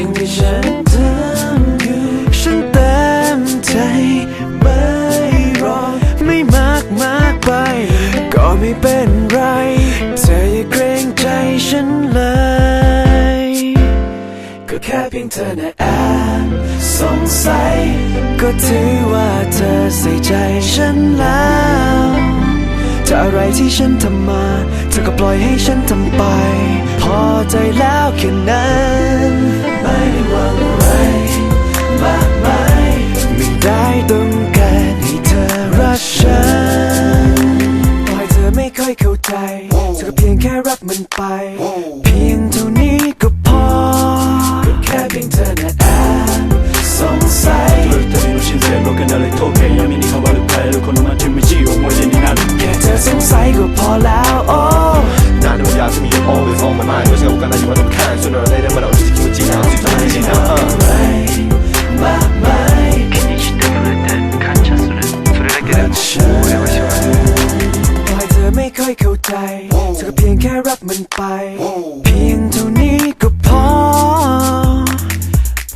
ิ่งที่ฉันทำอยู่ฉันเต็มใจไม่รอ ไม่มากมากไป ก็ไม่เป็นไร เธออย่าเกรงใจฉันเลย ก็แค่เพียงเธอในแอบสงสัย ก็ถือว่าเธอใส่ใจฉันแล้วจะอะไรที่ฉันทำมา เธอก็ปล่อยให้ฉันทำไป พอใจแล้วแค่นั้น ใจ เธอก็เพียงแค่รับมันไป เพียงเท่านี้ก็พอแค่เพียงเธอนะแอบสงสัยเธอแต่ไม่รู้ฉันเสียโลกันอะไรโทษแค่ยังไม่นี่คำว่าหรือใครแล้วคนนั้นที่ไม่ชี้ออกมาเย็นนี้นั้นแค่เธอสงสัยก็พอแล้วโอ้นานแล้วยากที่มีอยู่ always on my mind ไม่ใช่โอกาสไหนอยู่ว่าต้องข้าง sooner or later มาเราที่คิดว่าจริงเอาที่ทำให้จริงนะมากมายแค่นี้ฉันก็เลยเดินข้ามชั้นสุดเลยสุดเลยแค่เดิน ไม่ค่อยเข้าใจเธอก็เพียงแค่รักมันไป เพียงเท่านี้ก็พอ